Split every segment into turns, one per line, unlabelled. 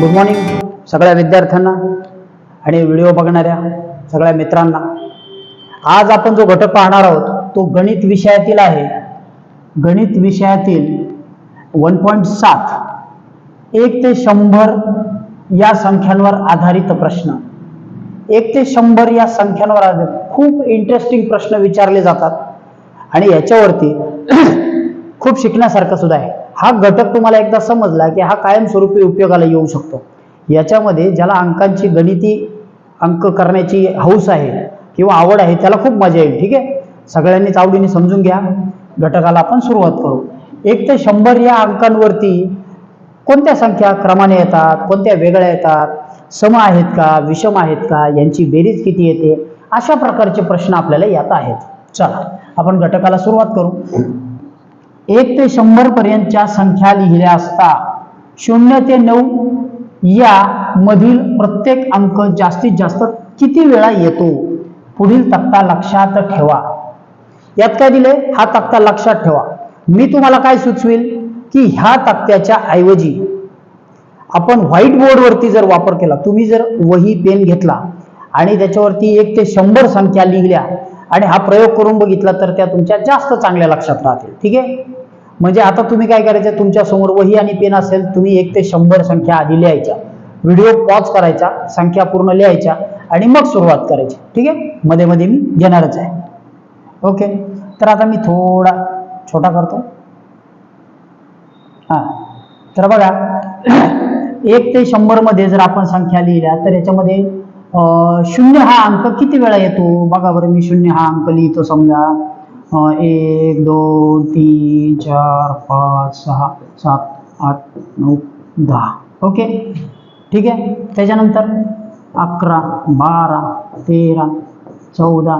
Good morning सगळ्या विद्यार्थ्यांना आणि व्हिडिओ बघणाऱ्या सगळ्या मित्रांना. आज आपण जो घटक पाहणार आहोत तो गणित विषयातील आहे. गणित विषयातील वन पॉईंट सात. एक ते शंभर या संख्यांवर आधारित प्रश्न. एक ते शंभर या संख्यांवर आधारित खूप इंटरेस्टिंग प्रश्न विचारले जातात. आणि याच्यावरती खूप शिकण्यासारखं सुद्धा आहे. हा घटक तुम्हाला एकदा समजला की हा कायमस्वरूपी उपयोगाला येऊ शकतो. याच्यामध्ये ज्याला अंकांची गणिती अंक करण्याची हौस आहे किंवा आवड आहे त्याला खूप मजा येईल ठीक आहे? सगळ्यांनीच आवडीने समजून घ्या. घटकाला आपण सुरुवात करू. एक ते शंभर या अंकांवरती कोणत्या संख्या क्रमाने येतात कोणत्या वेगळ्या येतात सम आहेत का विषम आहेत का यांची बेरीज किती येते? अशा प्रकारचे प्रश्न आपल्याला यात आहेत. चला आपण घटकाला सुरुवात करू. एक ते शंभर पर्यंतच्या संख्या लिहिल्या असता शून्य ते नऊ या मधील प्रत्येक अंक जास्तीत जास्त किती वेळा येतो? पुढील तक्ता लक्षात ठेवा. यात काय दिले हा तक्ता लक्षात ठेवा. मी तुम्हाला काय सुचवेल? की ह्या तक्त्याच्या ऐवजी आपण व्हाईट बोर्डवरती जर वापर केला तुम्ही जर वही पेन घेतला आणि त्याच्यावरती एक ते शंभर संख्या लिहिल्या आणि हा प्रयोग करून बघितला तर त्या तुमच्या जास्त चांगल्या लक्षात राहतील. ठीक आहे? म्हणजे आता तुम्ही काय करायचं? तुमच्यासमोर वही आणि पेन असेल तुम्ही एक ते शंभर संख्या आधी लिहायच्या. व्हिडिओ पॉज करायचा संख्या पूर्ण लिहायच्या आणि मग सुरुवात करायची. ठीक आहे? मध्ये मध्ये मी घेणारच आहे. ओके? तर आता मी थोडा छोटा करतो. हा. तर बघा एक ते शंभरमध्ये जर आपण संख्या लिहिल्या तर याच्यामध्ये शून्य हा अंक किती वेळा येतो? बघा बरं मी शून्य हा अंक लिहितो समजा. एक दोन तीन चार पाच सहा सात आठ नऊ दहा. ओके? ठीक आहे? त्याच्यानंतर अकरा बारा तेरा चौदा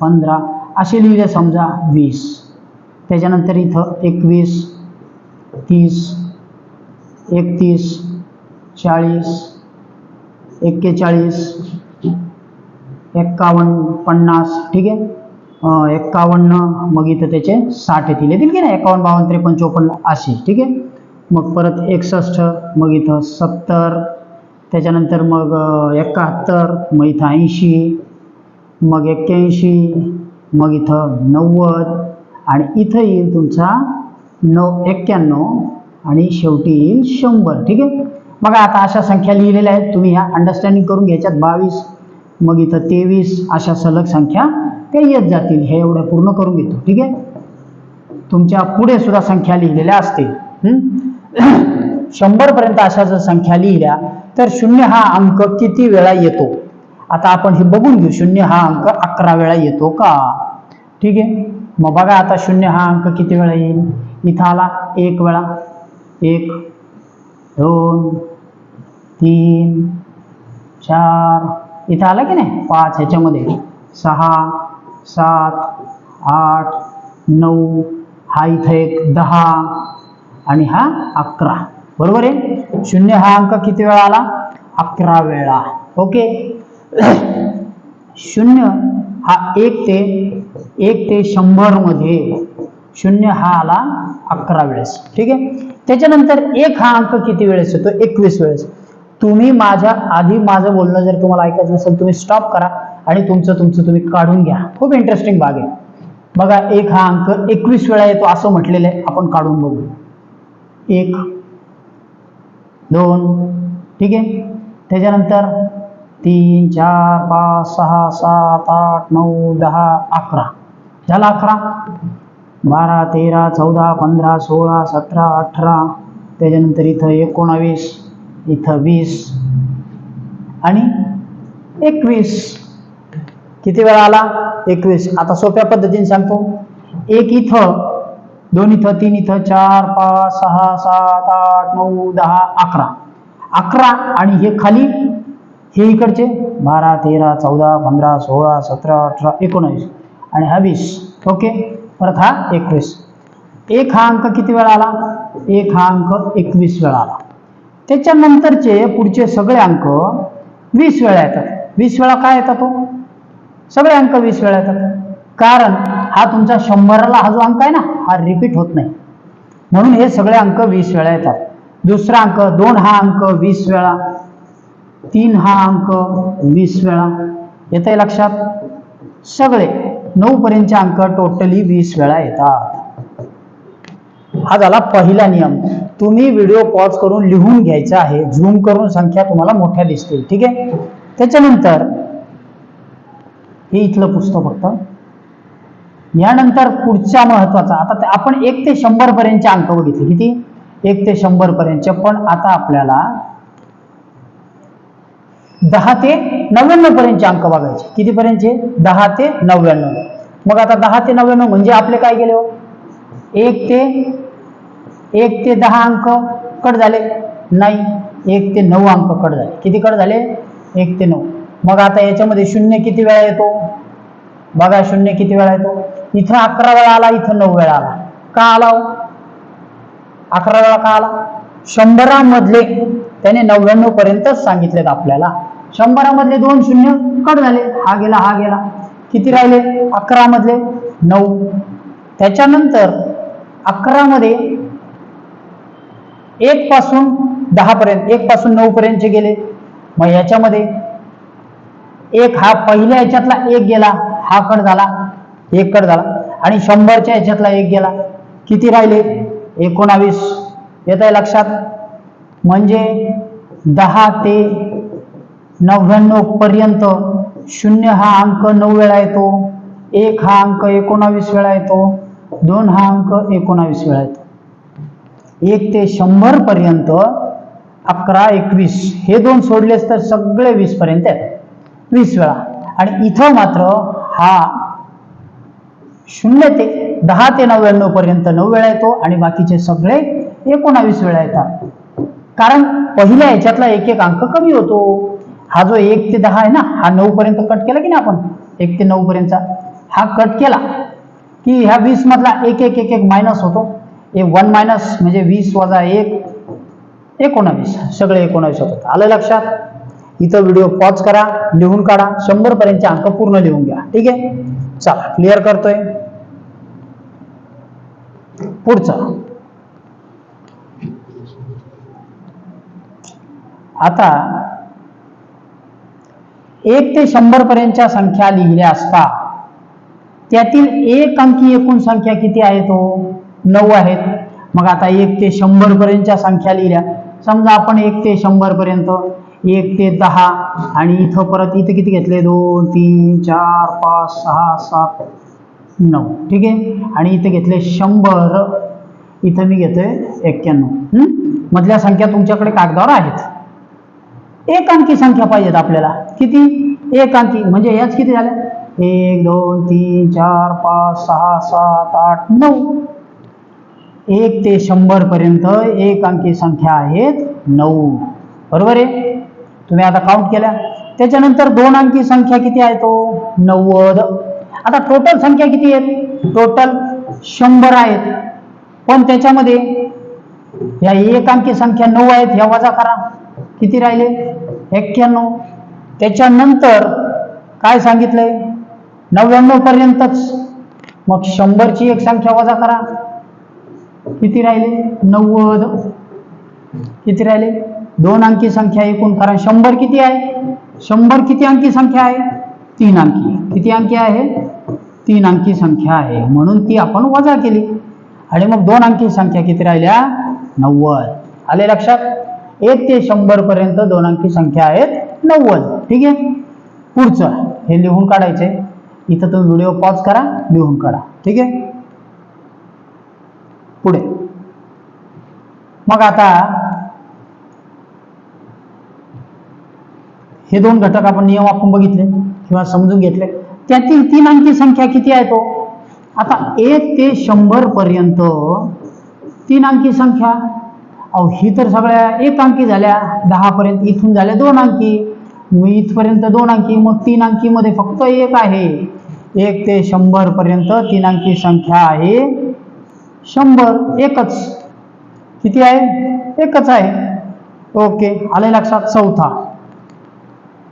पंधरा असे लिहिले समजा वीस. त्याच्यानंतर इथं एकवीस तीस एकतीस चाळीस एक्केचाळीस एक्कावन्न पन्नास. ठीक आहे? एक्कावन्न मग इथं त्याचे साठ येतील. येतील की नाही? एकावन्न बावन्न त्रेपन्न चोपन्न असे ठीक आहे? मग परत एकसष्ट मग इथं सत्तर त्याच्यानंतर मग एकाहत्तर मग इथं ऐंशी मग एक्क्याऐंशी मग इथं नव्वद आणि इथं येईल तुमचा नऊ एक्क्याण्णव आणि शेवटी येईल शंभर. ठीक आहे? बघा आता अशा संख्या लिहिलेल्या आहेत. तुम्ही ह्या अंडरस्टँडिंग करून घ्यायच्यात. बावीस मग इथं तेवीस अशा सलग संख्या ते येत जातील. हे एवढं पूर्ण करून घेतो. ठीक आहे? तुमच्यापुढे सुद्धा संख्या लिहिलेल्या असतील. शंभर पर्यंत अशा जर संख्या लिहिल्या तर शून्य हा अंक किती वेळा येतो? आता आपण हे बघून घेऊ. शून्य हा अंक अकरा वेळा येतो का? ठीक आहे? मग बघा आता शून्य हा अंक किती वेळा येईल? इथं आला एक वेळा. एक दोन तीन चार. इथं आला की नाही? पाच. ह्याच्यामध्ये. सहा सात आठ नऊ हा इथं एक दहा आणि हा अकरा. बरोबर आहे? शून्य हा अंक किती वेळा आला? अकरा वेळा. ओके? शून्य हा एक ते एक ते शंभरमध्ये शून्य हा आला अकरा वेळेस. ठीक आहे? त्याच्यानंतर एक हा अंक किती वेळेस येतो एकवीस वेळेस. तुम्ही माझ्या आधी माझं बोलणं जर तुम्हाला ऐकायचं नसेल तुम्ही स्टॉप करा आणि तुमचं तुमचं तुम्ही काढून घ्या. खूप इंटरेस्टिंग भाग आहे. बघा एक हा अंक एकवीस वेळा येतो असं म्हटलेलं आहे. आपण काढून बघू. एक दोन ठीक आहे? त्याच्यानंतर तीन चार पाच सहा सात आठ नऊ दहा अकरा. झाला अकरा? बारा तेरा चौदा पंधरा सोळा सतरा अठरा. त्याच्यानंतर इथं एकोणावीस. इथं वीस आणि एकवीस. किती वेळा आला? एकवीस. आता सोप्या पद्धतीने सांगतो. एक इथं दोन इथं तीन इथं चार पाच सहा सात आठ नऊ दहा अकरा. अकरा आणि हे खाली हे इकडचे बारा तेरा चौदा पंधरा सोळा सतरा अठरा एकोणावीस आणि हा वीस. ओके? परत हा एकवीस. एक हा अंक किती वेळा आला? एक हा अंक एकवीस वेळा आला. त्याच्यानंतरचे पुढचे सगळे अंक वीस वेळा येतात. वीस वेळा काय येतात तो सगळे अंक वीस वेळा येतात. कारण हा तुमचा शंभराला हा जो अंक आहे ना हा रिपीट होत नाही. म्हणून हे सगळे अंक वीस वेळा येतात. दुसरा अंक दोन हा अंक वीस वेळा तीन हा अंक वीस वेळा. येत आहे लक्षात? सगळे नऊ पर्यंतचे अंक टोटली वीस वेळा येतात. हा झाला पहिला नियम. तुम्ही व्हिडिओ पॉज करून लिहून घ्यायचा आहे. झूम करून संख्या तुम्हाला मोठ्या दिसतील. ठीक आहे? त्याच्यानंतर हे इथलं पुस्तक फक्त. यानंतर पुढच्या महत्त्वाचा आता आपण एक ते शंभर पर्यंतचे अंक बघितले. किती? एक ते शंभर पर्यंतचे. पण आता आपल्याला दहा ते नव्याण्णव पर्यंतचे अंक बघायचे. किती पर्यंतचे? दहा ते नव्याण्णव. मग आता दहा ते नव्याण्णव म्हणजे आपले काय गेले हो? एक ते एक ते दहा अंक कट झाले. नाही एक ते नऊ अंक कट झाले. किती कट झाले? एक ते नऊ. मग आता याच्यामध्ये शून्य किती वेळा येतो? बघा शून्य किती वेळा येतो? इथं अकरा वेळा आला इथं नऊ वेळा आला. का आला हो? अकरा वेळा का आला? शंभरामधले त्याने नव्याण्णव पर्यंतच सांगितलेत आपल्याला. शंभरामधले दोन शून्य कट झाले. हा गेला हा गेला. किती राहिले? अकरामधले नऊ. त्याच्यानंतर अकरामध्ये एक पासून दहा पर्यंत एक पासून नऊ पर्यंतचे गेले मग याच्यामध्ये एक हा पहिल्या याच्यातला एक गेला हा कट झाला एक कट झाला. आणि शंभरच्या याच्यातला एक गेला. किती राहिले? एकोणावीस. येत आहे लक्षात? म्हणजे दहा ते नव्याण्णव पर्यंत शून्य हा अंक नऊ वेळा येतो एक हा अंक एकोणावीस वेळा येतो दोन हा अंक एकोणावीस वेळा येतो. एक ते शंभर पर्यंत अकरा एकवीस हे दोन सोडलेस तर सगळे वीस पर्यंत येतात. वीस वेळा. आणि इथं मात्र हा शून्य ते दहा ते नव्याण्णव पर्यंत नऊ वेळा येतो आणि बाकीचे सगळे एकोणावीस वेळा येतात. कारण पहिल्या ह्याच्यातला एक एक अंक कमी होतो. हा जो एक ते दहा आहे ना हा नऊ पर्यंत कट केला की नाही आपण? एक ते नऊ पर्यंतचा. हा कट केला की ह्या वीस मधला एक एक एक एक मायनस होतो. हे वन मायनस म्हणजे वीस वजा एक एकोणावीस. सगळे एकोणावीस होतात. आलं लक्षात? इथं व्हिडिओ पॉज करा लिहून काढा शंभर पर्यंतचे अंक पूर्ण लिहून घ्या. ठीक आहे? चला क्लिअर करतोय. पुढचं. आता एक ते शंभर पर्यंतच्या संख्या लिहिल्या असता त्यातील एक अंकी एकूण संख्या किती आहे तो? नऊ आहेत. मग आता एक ते शंभरपर्यंतच्या संख्या लिहिल्या. समजा आपण एक ते शंभरपर्यंत एक ते दहा आणि इथं परत इथं किती घेतले? दोन तीन चार पाच सहा सात नऊ. ठीक आहे? आणि इथे घेतले शंभर. इथं मी घेतोय एक्क्याण्णव. मधल्या संख्या तुमच्याकडे कागदावर आहेत. एक अंकी संख्या पाहिजेत आपल्याला. किती? एक अंकी म्हणजे याच किती झाल्या? एक दोन तीन चार पाच सहा सात आठ नऊ. एक ते शंभरपर्यंत एक अंकी संख्या आहेत नऊ. बरोबर आहे? तुम्ही आता काउंट केल्या त्याच्यानंतर दोन अंकी संख्या किती आहे तो? नव्वद. आता टोटल संख्या किती आहेत? टोटल शंभर आहेत. पण त्याच्यामध्ये या एक अंकी संख्या नऊ आहेत ह्या वजा करा. किती राहिले? एक्क्याण्णव. त्याच्यानंतर काय सांगितलंय? नव्याण्णव पर्यंतच. मग शंभरची एक संख्या वजा करा. किती राहिले? नव्वद. किती राहिले? दोन अंकी संख्या एकूण कारण शंभर किती आहे? शंभर किती अंकी संख्या आहे? तीन अंकी. किती अंकी आहे? तीन अंकी संख्या आहे. म्हणून ती आपण वजा केली. आणि मग दोन अंकी संख्या किती राहिल्या? नव्वद. आले लक्षात? एक ते शंभर पर्यंत दोन अंकी संख्या आहेत नव्वद. ठीक आहे? पुढचं. हे लिहून काढायचे इथं तुम्ही व्हिडिओ पॉज करा लिहून काढा. ठीक आहे? पुढे. मग आता हे दोन घटक आपण नियम आपण बघितले किंवा समजून घेतले. त्यातील तीन अंकी संख्या किती आहे तो? आता एक ते शंभर पर्यंत तीन अंकी संख्या. अहो ही तर सगळ्या एक अंकी झाल्या दहा पर्यंत इथून झाल्या दोन अंकी. मग इथपर्यंत दोन अंकी मग तीन अंकी मध्ये फक्त एक आहे. एक ते शंभर पर्यंत तीन अंकी संख्या आहे. शंभर एकच. किती आहे? एकच आहे. ओके आले लक्षात. चौथा.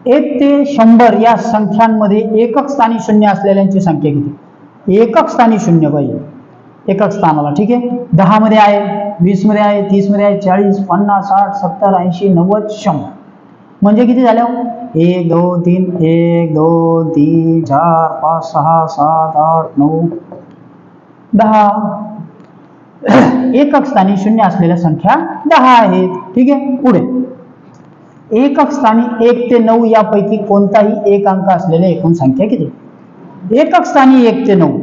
एक ते शंभर या संख्यांमध्ये एकक स्थानी शून्य असलेल्यांची संख्या किती? एकक स्थानी शून्य पाहिजे. एकक स्थानाला ठीक आहे? दहामध्ये आहे वीसमध्ये आहे तीसमध्ये आहे चाळीस पन्नास साठ सत्तर ऐंशी नव्वद शंभर. म्हणजे किती झाल्या एक दोन तीन एक दोन तीन चार पाच सहा सात आठ नऊ दहा. एकक स्थानी शून्य असलेल्या संख्या दहा आहेत. ठीक आहे? पुढे. एकक स्थानी एक ते नऊ यापैकी कोणताही एक अंक असलेल्या एकूण संख्या किती? एकक स्थानी एक ते नऊ.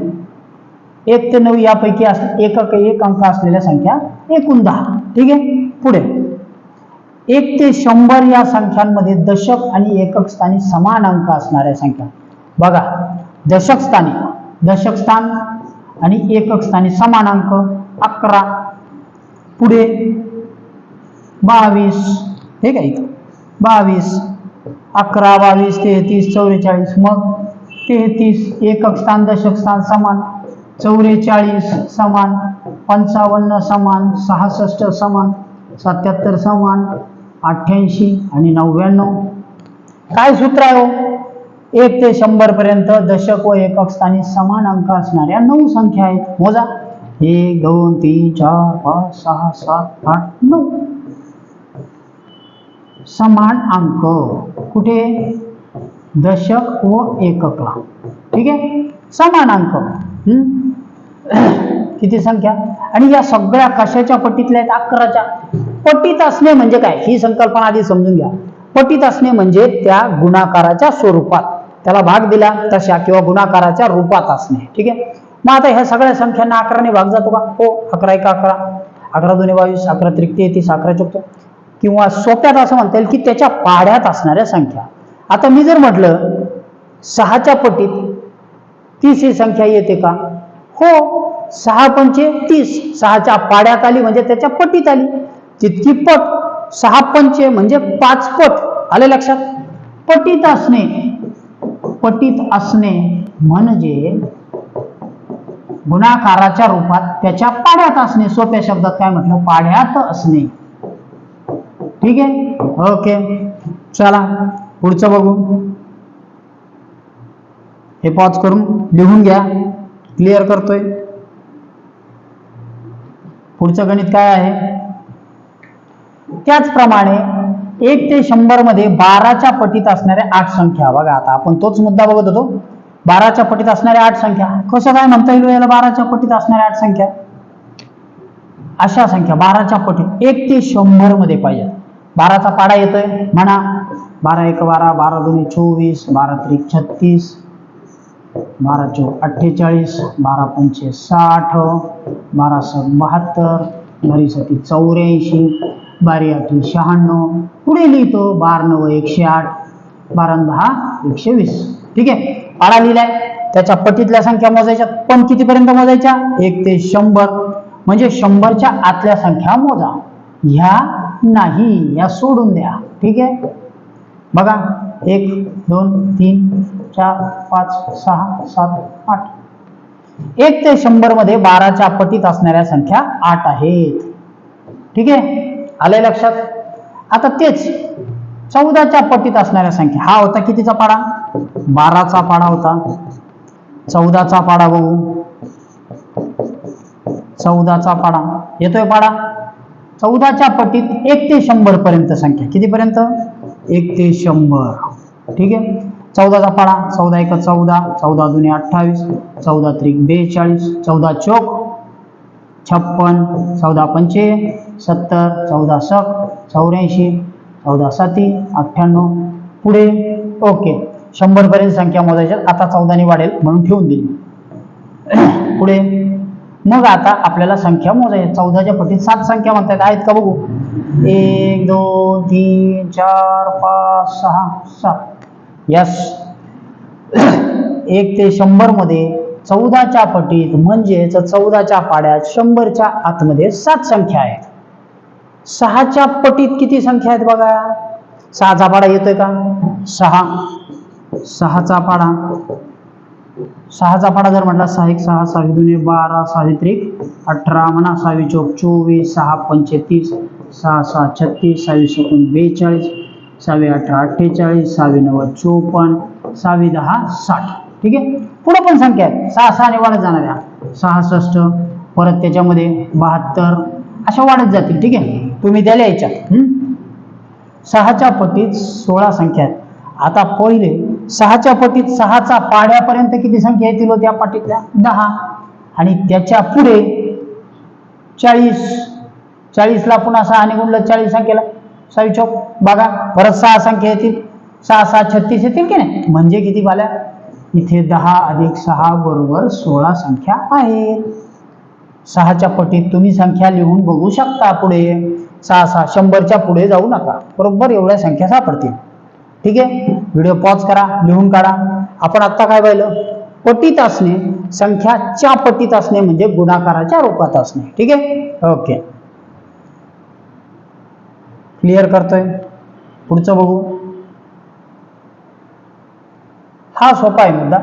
एक ते नऊ यापैकी अस एकक एक अंक असलेल्या संख्या एकूण दहा. ठीक आहे? पुढे. एक ते शंभर या संख्यांमध्ये दशक आणि एकक स्थानी समान अंक असणाऱ्या संख्या. बघा. दशक स्थानी दशक स्थान आणि एकक स्थानी समान अंक. अकरा. पुढे बावीस. ठीक आहे बावीस. अकरा बावीस तेहतीस चौवेचाळीस. मग तेहतीस एकक स्थान दशक स्थान समान. चौवेचाळीस समान. पंचावन्न समान. सहासष्ट समान. सत्याहत्तर समान. अठ्ठ्याऐंशी आणि नव्याण्णव. काय सूत्र आहे हो? एक ते शंभरपर्यंत दशक व एकक स्थानी समान अंक असणाऱ्या नऊ संख्या आहेत. मोजा. एक दोन तीन चार पाच सहा सात आठ नऊ. समान अंक. कुठे? दशक व एककला. ठीक आहे? समान अंक. हम्म? किती संख्या? आणि या सगळ्या कशाच्या पट्टीतल्या आहेत? अकराच्या. पट्टीत असणे म्हणजे काय? ही संकल्पना आधी समजून घ्या. पट्टीत असणे म्हणजे त्या गुणाकाराच्या स्वरूपात. त्याला भाग दिला तशा किंवा गुणाकाराच्या रूपात असणे. ठीक आहे? मग आता ह्या सगळ्या संख्यांना अकराने भाग जातो का? हो अकरा एक अकरा. अकरा दोन्ही बावीस अकरा त्रिक तेहतीस अकरा चौक किंवा सोप्यात असं म्हणता येईल की त्याच्या पाड्यात असणाऱ्या संख्या. आता मी जर म्हटलं सहाच्या पटीत तीस ही संख्या येते का? हो सहा पंचे तीस. सहाच्या पाड्यात आली म्हणजे त्याच्या पटीत आली. तितकी पट सहा पंचे म्हणजे पाच पट. आले लक्षात? पटीत असणे. पटीत असणे म्हणजे गुणाकाराच्या रूपात त्याच्या पाड्यात असणे. सोप्या शब्दात काय म्हटलं? पाड्यात असणे. ठीक आहे? ओके. चला पुढचं बघू. हे पॉज करून लिहून घ्या. क्लिअर करतोय. पुढचं गणित काय आहे? त्याचप्रमाणे एक ते शंभरमध्ये बाराच्या पटीत असणाऱ्या आठ संख्या. बघा आता आपण तोच मुद्दा बघत होतो. बाराच्या पटीत असणाऱ्या आठ संख्या. कसं काय म्हणता येईल याला बाराच्या पटीत असणाऱ्या आठ संख्या? अशा संख्या बाराच्या पटीत. एक ते शंभरमध्ये पाहिजे. बाराचा पाडा येतोय. म्हणा बारा एक बारा बारा दोन चोवीस बारा त्रिक छत्तीस बारा चो अठ्ठेचाळीस बारा पंचे साठ बारा सात बहात्तर बारीसाठी चौऱ्याऐंशी बारी आठी शहाण्णव. पुढे लिहितो? बारा नऊ एकशे आठ बारा दहा एकशे वीस. ठीक आहे? पाडा लिहिलाय. त्याच्या पटीतल्या संख्या मोजायच्या. पण कितीपर्यंत मोजायच्या? एक ते शंभर. म्हणजे शंभरच्या आतल्या संख्या मोजा. ह्या नाही या सोडून द्या. ठीक आहे? बघा. एक दोन तीन चार पाच सहा सात आठ. एक ते शंभरमध्ये बाराच्या पटीत असणाऱ्या संख्या आठ आहेत. ठीक आहे? आलंय लक्षात? आता तेच. चौदाच्या पटीत असणाऱ्या संख्या. हा होता कितीचा पाडा? बाराचा पाडा होता. चौदाचा पाडा बघू. चौदाचा पाडा. येतोय पाडा? चौदाच्या पटीत एक ते शंभर पर्यंत संख्या. कितीपर्यंत एक ते शंभर. ठीक आहे? चौदाचा पाडा. चौदा एक चौदा. चौदा जुने अठ्ठावीस. चौदा त्रिक बेचाळीस. चौदा चोक. छप्पन. चौदा पंचे. सत्तर. चौदा सक. चौऱ्याऐंशी. चौदा साती. अठ्ठ्याण्णव. पुढे. ओके. शंभर पर्यंत संख्या मोजायच्या आता चौदाने वाढेल म्हणून ठेवून दिली. पुढे मग आता आपल्याला संख्या मोजायच्या चौदाच्या पटीत सात संख्या म्हणतात आहेत का बघू? एक दोन तीन चार पाच सहा सात. यस एक ते शंभरमध्ये चौदाच्या पटीत म्हणजेच चौदाच्या पाड्यात शंभरच्या आतमध्ये सात संख्या आहेत. सहाच्या पटीत किती संख्या आहेत बघा? सहाचा पाडा येतोय का? सहा. सहाचा पाडा. सहाचा पाडा जर म्हटला सहा एक सहा सहावी दोन बारा सहावी त्रिक अठरा म्हणा सहावी चौक चोवीस सहा पंचे तीस सहा सहा छत्तीस सहावी शकून बेचाळीस सहावी अठरा अठ्ठेचाळीस सहावी नव्वद चोपन्न सहावी दहा साठ. ठीक आहे? पुढे पण संख्या आहे. सहा सहाने वाढत जाणाऱ्या सहासष्ट परत त्याच्यामध्ये बहात्तर अशा वाढत जातील. ठीक आहे? तुम्ही द्याल लिहायच्या सहाच्या पटीत सोळा संख्या आहेत. आता पहिले सहाच्या पटीत सहाचा पाड्यापर्यंत किती संख्या येतील होत्या पाटीतल्या? दहा. आणि त्याच्या पुढे चाळीस. चाळीसला पुन्हा सहा आणि गुणलं चाळीस संख्येला. सावी चौक. बघा परत सहा संख्या येतील. सहा सहा छत्तीस येतील की नाही? म्हणजे किती बाल्या? इथे दहा अधिक सहा बरोबर सोळा संख्या आहेत. सहाच्या पटीत तुम्ही संख्या लिहून बघू शकता पुढे. सहा सहा शंभरच्या पुढे जाऊ नका. बरोबर एवढ्या संख्या सापडतील. ठीक आहे? व्हिडिओ पॉज करा लिहून काढा. आपण आत्ता काय पाहिलं? पटीत असणे संख्याच्या पटीत असणे म्हणजे गुणाकाराच्या रूपात असणे. ठीक आहे? ओके क्लिअर करतोय? पुढचं बघू. हा सोपा आहे मुद्दा.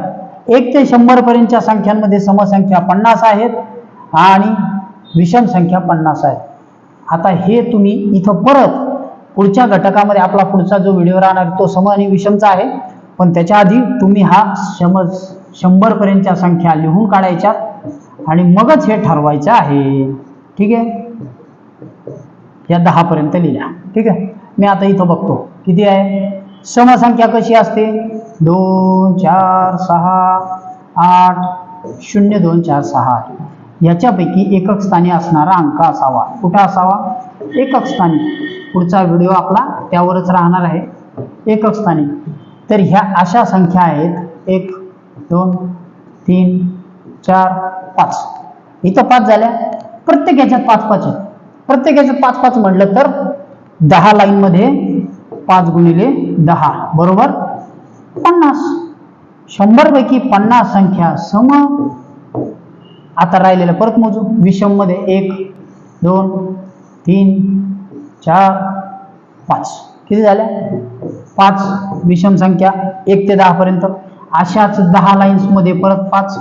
एक ते शंभर पर्यंतच्या संख्यांमध्ये समसंख्या पन्नास आहेत आणि विषम संख्या पन्नास आहेत. आता हे तुम्ही इथं परत पुढच्या घटकामध्ये आपला पुढचा जो व्हिडिओ राहणार तो सम आणि विषमचा आहे. पण त्याच्या आधी तुम्ही हा शम शंभर पर्यंतच्या संख्या लिहून काढायच्या आणि मगच हे ठरवायचं आहे. ठीक आहे? या दहा पर्यंत लिहिल्या. ठीक आहे? मी आता इथं बघतो. किती आहे? समसंख्या कशी असते? दोन चार सहा आठ शून्य दोन चार सहा. याच्यापैकी एकक स्थानी असणारा अंक असावा. कुठं असावा? एकक स्थानी. पुढचा व्हिडिओ आपला त्यावरच राहणार आहे. एकक स्थानी तर ह्या अशा संख्या आहेत. एक दोन तीन चार पाच. इथं पाच झाल्या. प्रत्येक याच्यात पाच पाच आहेत. प्रत्येक याच्यात पाच पाच म्हटलं तर दहा लाईनमध्ये पाच गुणिले दहा. बरोबर? पन्नास. शंभरपैकी पन्नास संख्या सम. आता राहिलेलं परत मोजू. विषममध्ये एक दोन तीन चार पाच. किती झाल्या? पाच. विषम संख्या एक ते दहापर्यंत अशाच दहा लाईन्समध्ये परत पाच.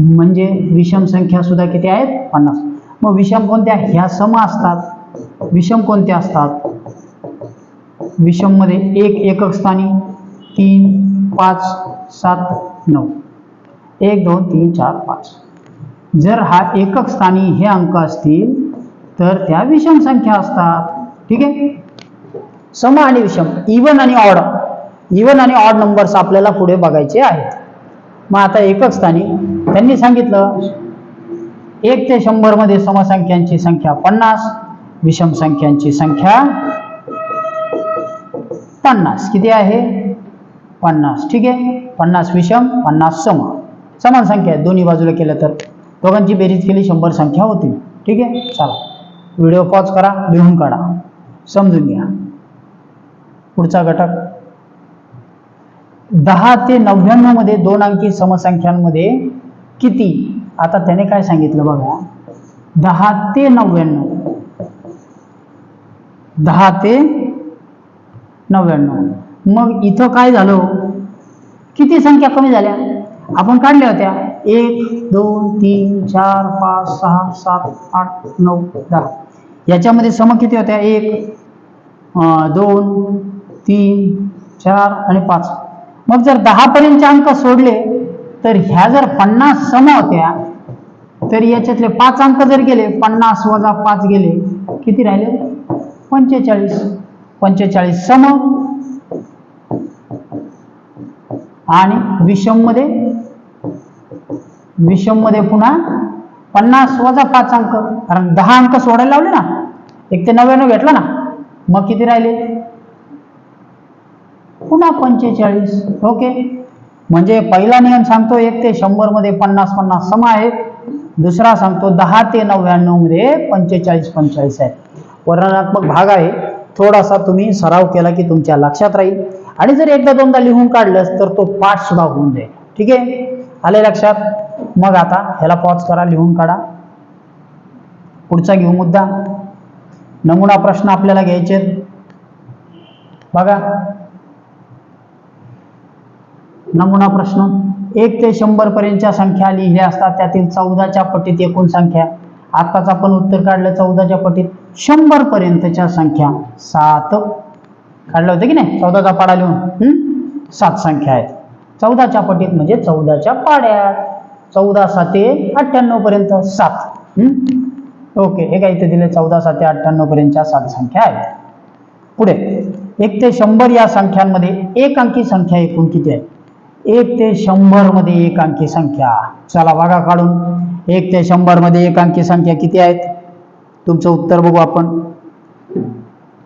म्हणजे विषम संख्या सुद्धा किती आहेत? पन्नास. मग विषम कोणत्या? ह्या सम असतात. विषम कोणत्या असतात? विषममध्ये एक एकक स्थानी तीन पाच सात नऊ. एक दोन तीन चार पाच. जर हा एकक स्थानी हे अंक असतील तर त्या विषम संख्या असतात. ठीक आहे? सम आणि विषम इवन आणि ऑड इवन आणि ऑड नंबर्स आपल्याला पुढे बघायचे आहेत. मग आता एकच स्थानी त्यांनी सांगितलं एक ते शंभरमध्ये समसंख्यांची संख्या पन्नास विषम संख्यांची संख्या पन्नास. किती आहे? पन्नास. ठीक आहे? पन्नास विषम पन्नास सम. समान संख्या आहे. दोन्ही बाजूला केलं तर. दोघांची बेरीज केली शंभर संख्या होती. ठीक आहे? चला. व्हिडिओ पॉज करा लिहून काढा. समजून घ्या. पुढचा घटक. दहा ते नव्याण्णवमध्ये दोन अंकी समसंख्यांमध्ये किती? आता त्याने काय सांगितलं बघा. दहा ते नव्याण्णव. दहा ते नव्याण्णव. मग इथं काय झालं? किती संख्या कमी झाल्या? आपण काढल्या होत्या. एक दोन तीन चार पाच सहा सात आठ नऊ दहा. याच्यामध्ये सम किती होत्या? एक दोन तीन चार आणि पाच. मग जर दहापर्यंतचे अंक सोडले तर ह्या जर पन्नास सम होत्या तर याच्यातले पाच अंक जर गेले पन्नास वजा पाच गेले किती राहिले? पंचेचाळीस. पंचेचाळीस सम. आणि विषममध्ये विषममध्ये पुन्हा पन्नास वजा पाच अंक. कारण दहा अंक सोडायला लावले ना एक ते नव्याण्णव घेतला ना मग किती राहिले? पुन्हा पंचेचाळीस. ओके? म्हणजे पहिला नियम सांगतो एक ते शंभरमध्ये पन्नास पन्नास सम आहे. दुसरा सांगतो दहा ते नव्याण्णवमध्ये पंचेचाळीस पंचेचाळीस आहे. वर्णनात्मक भाग आहे. थोडासा तुम्ही सराव केला की तुमच्या लक्षात राहील. आणि जर एकदा दोनदा लिहून काढलंस तर तो पाठ सुद्धा होऊन जाईल. ठीक आहे? आले लक्षात? मग आता ह्याला पॉज करा लिहून काढा. पुढचा घेऊ मुद्दा. नमुना प्रश्न आपल्याला घ्यायचे बघा. नमुना प्रश्न. एक ते शंभर पर्यंतच्या संख्या लिहिल्या असतात. त्यातील चौदाच्या पटीत एकूण संख्या. आत्ताच आपण उत्तर काढलं चौदाच्या पटीत शंभर पर्यंतच्या संख्या सात. काढलं होतं की नाही? चौदाचा पाडा लिहून. सात संख्या आहेत. चौदाच्या पटीत म्हणजे चौदाच्या पाड्यात. चौदा साते अठ्ठ्याण्णव पर्यंत सात. ओके हे काय इथे दिले चौदा साते अठ्ठ्याण्णव पर्यंतच्या सात संख्या आहेत. पुढे. एक ते शंभर या संख्यांमध्ये एक अंकी संख्या एकूण किती आहे? एक ते शंभरमध्ये एक अंकी संख्या. चला बघा काढून. एक ते शंभरमध्ये एक अंकी संख्या किती आहेत? तुमचं उत्तर बघू आपण.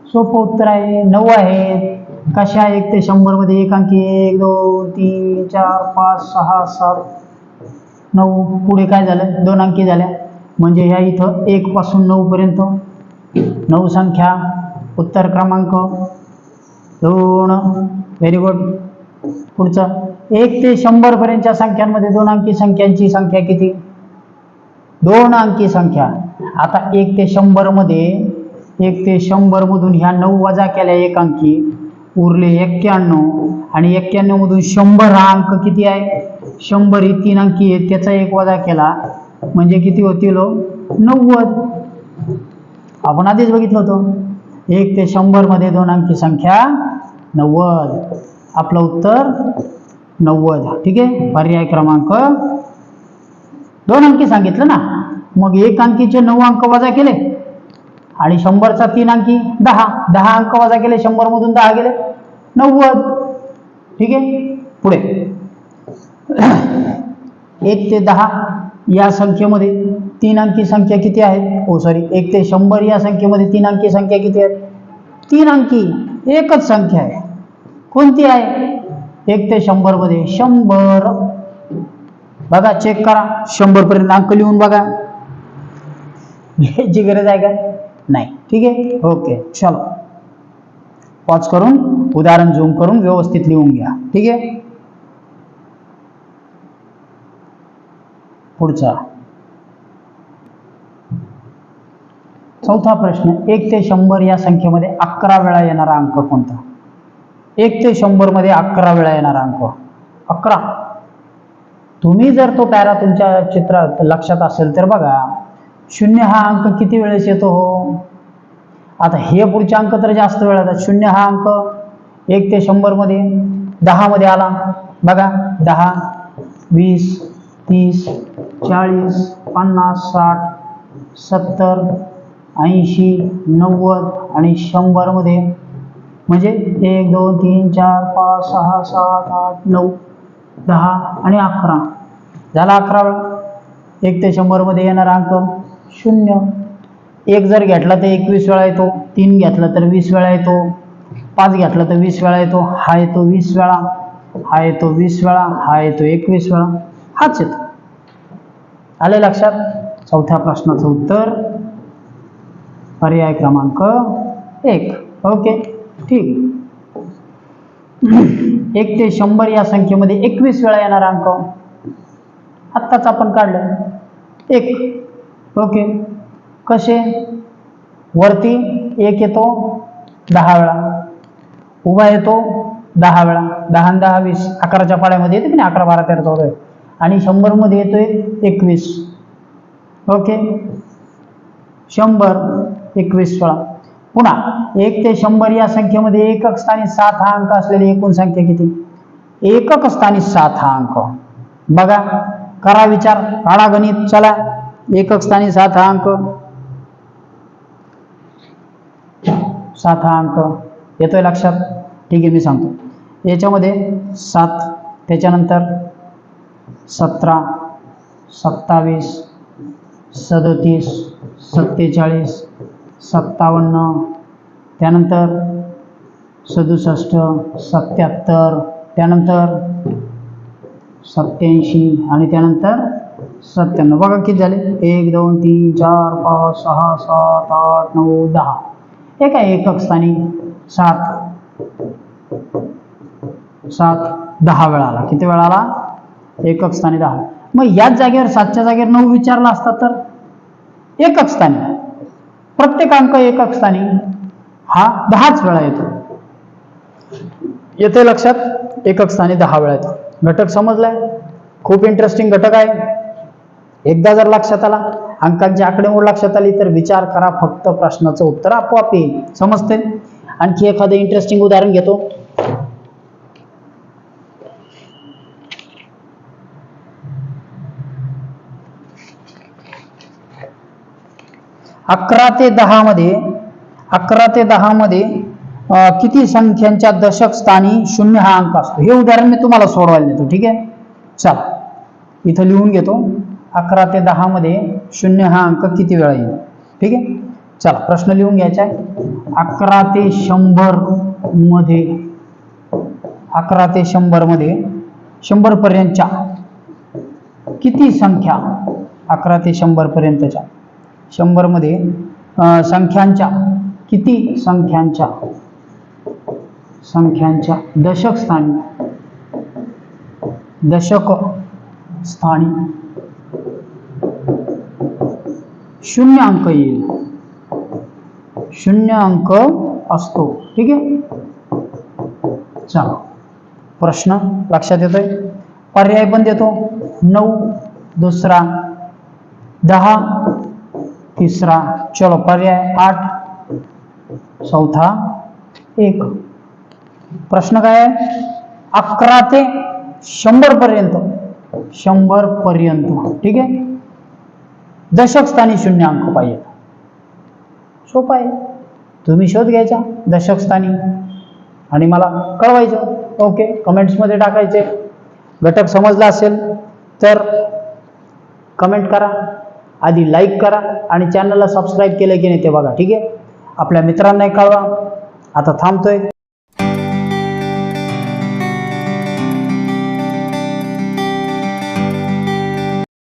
सोपं उत्तर आहे. नऊ आहे. कशा एक ते शंभरमध्ये एक अंकी एक दोन तीन चार पाच सहा सात नऊ. पुढे काय झालं? दोन अंकी झाल्या. म्हणजे ह्या इथं एक पासून नऊ पर्यंत. नऊ संख्या. उत्तर क्रमांक. दोन. व्हेरी गुड पुढचं. एक ते शंभर पर्यंतच्या संख्यांमध्ये दोन अंकी संख्यांची संख्या किती? दोन अंकी संख्या. आता एक ते शंभरमध्ये एक ते शंभर मधून ह्या नऊ वजा केल्या एक अंकी. उरले एक्क्याण्णव. आणि एक्क्याण्णवमधून शंभर हा अंक किती आहे? शंभर ही तीन अंकी आहे त्याचा एक वजा केला. म्हणजे किती होतील हो? नव्वद. आपण आधीच बघितलं होतं. एक ते शंभरमध्ये दोन अंकी संख्या नव्वद. आपलं उत्तर नव्वद. ठीक आहे? पर्याय क्रमांक दोन अंकी सांगितलं ना? मग एक अंकीचे नऊ अंक वजा केले. आणि शंभरचा तीन अंकी दहा. दहा अंक वजा केले शंभर मधून दहा गेले. नव्वद. ठीक आहे? पुढे. एक ते दहा या संख्येमध्ये तीन अंकी संख्या किती आहे ओ सॉरी एक ते शंभर या संख्येमध्ये तीन अंकी संख्या किती आहे तीन अंकी. एकच संख्या आहे. कोणती आहे? एक ते शंभरमध्ये शंभर. बघा चेक करा. शंभरपर्यंत अंक लिहून बघा. लिहायची गरज आहे का? नाही. ठीक आहे? ओके चलो. पॉज करून उदाहरण झूम करून व्यवस्थित लिहून घ्या. ठीक आहे? पुढचा. चौथा प्रश्न. एक ते शंभर या संख्येमध्ये अकरा वेळा येणारा अंक कोणता? एक ते शंभरमध्ये अकरा वेळा येणारा अंक. अकरा. तुम्ही जर तो पॅरा तुमच्या चित्रात लक्षात असेल तर बघा शून्य हा अंक किती वेळेस येतो हो? आता हे पुढचे अंक तर जास्त वेळा येतात शून्य हा अंक एक ते शंभरमध्ये दहामध्ये आला. बघा दहा वीस तीस चाळीस पन्नास साठ सत्तर ऐंशी नव्वद आणि शंभरमध्ये म्हणजे एक दोन तीन चार पाच सहा सात आठ नऊ दहा आणि अकरा. झाला अकरा वेळा. एक ते शंभरमध्ये येणारा अंक. शून्य. एक जर घेतला तर एकवीस वेळा येतो तीन घेतला तर वीस वेळा येतो पाच घेतला तर वीस वेळा येतो हा येतो वीस वेळा हा येतो वीस वेळा हा येतो एकवीस वेळा हाच येतो. आले लक्षात? चौथ्या प्रश्नाचं उत्तर पर्याय क्रमांक एक. ओके ठीक. एक ते शंभर या संख्येमध्ये एकवीस वेळा येणारा अंक. आत्ताच आपण काढलं. एक. ओके. कसे? वरती एक येतो दहा वेळा. उभा येतो दहा वेळा. दहा दहा वीस. अकराच्या पाड्यामध्ये येते की नाही? अकरा बारा तेरा चौदा आणि शंभरमध्ये येतोय एकवीस. ओके. शंभर एकवीस वेळा पुन्हा एक ते शंभर या संख्येमध्ये एकक स्थानी सात हा अंक असलेली एकूण संख्या किती? एकक स्थानी सात हा अंक. बघा करा विचार. काढा गणित. चला. एकक स्थानी सात हा अंक. सात हा अंक. येतोय लक्षात? ठीक आहे मी सांगतो. याच्यामध्ये सात त्याच्यानंतर सतरा सत्तावीस सदतीस सत्तेचाळीस सत्तावन्न त्यानंतर सदुसष्ट सत्याहत्तर त्यानंतर सत्याऐंशी आणि त्यानंतर सत्त्याण्णव. बघा किती झाले? एक दोन तीन चार पाच सहा सात आठ नऊ दहा. एक आहे एकक स्थानी सात. सात दहा वेळा आला. किती वेळा आला? एकक स्थानी दहा. मग याच जागेवर सातच्या जागेवर नऊ विचारला असता तर? एकक स्थानी प्रत्येक अंक एकक स्थानी हा दहाच वेळा येतो. येते लक्षात? एकक स्थानी दहा वेळा येतो. घटक समजलाय? खूप इंटरेस्टिंग घटक आहे. एकदा जर लक्षात आला अंकांची आकडेमोड लक्षात आली तर विचार करा फक्त प्रश्नाचं उत्तर आपोआप येईल. समजते आणखी एखादं इंटरेस्टिंग उदाहरण घेतो. अकरा ते दहा मध्ये अकरा ते दहा मध्ये किती संख्यांच्या दशक स्थानी शून्य हा अंक असतो? हे उदाहरण मी तुम्हाला सोडवायला देतो ठीक आहे? चला इथं लिहून घेतो. अकरा ते दहा मध्ये शून्य हा अंक किती वेळा येईल? ठीक आहे? चला प्रश्न लिहून घ्यायचा आहे. अकरा ते शंभरमध्ये अकरा ते शंभरमध्ये शंभर पर्यंतच्या किती संख्या? अकरा ते शंभर पर्यंतच्या. संख्यांच्या किती संख्यांच्या? संख्यांच्या दशक स्थानी दशक स्थानी शून्य अंक येईल शून्य अंक असतो, ठीक आहे चला, प्रश्न लक्षात येतोय? पर्याय पण देतो. नऊ, दुसरा, दहा, तिसरा, चलो, पर्याय आठ, चौथा, एक. प्रश्न काय आहे? अकरा ते शंभर पर्यंत. शंभर पर्यंत, ठीक आहे? दशकस्थानी शून्य अंक पाहिजे सोपं आहे तुम्ही शोध घ्यायचा दशकस्थानी. आणि मला कळवायचं. ओके कमेंट्समध्ये टाकायचे. घटक समजला असेल तर कमेंट करा. आधी लाईक करा आणि चॅनलला सबस्क्राईब केलं की नाही ते बघा ठीक आहे? आपल्या मित्रांनाही कळवा. आता थांबतोय.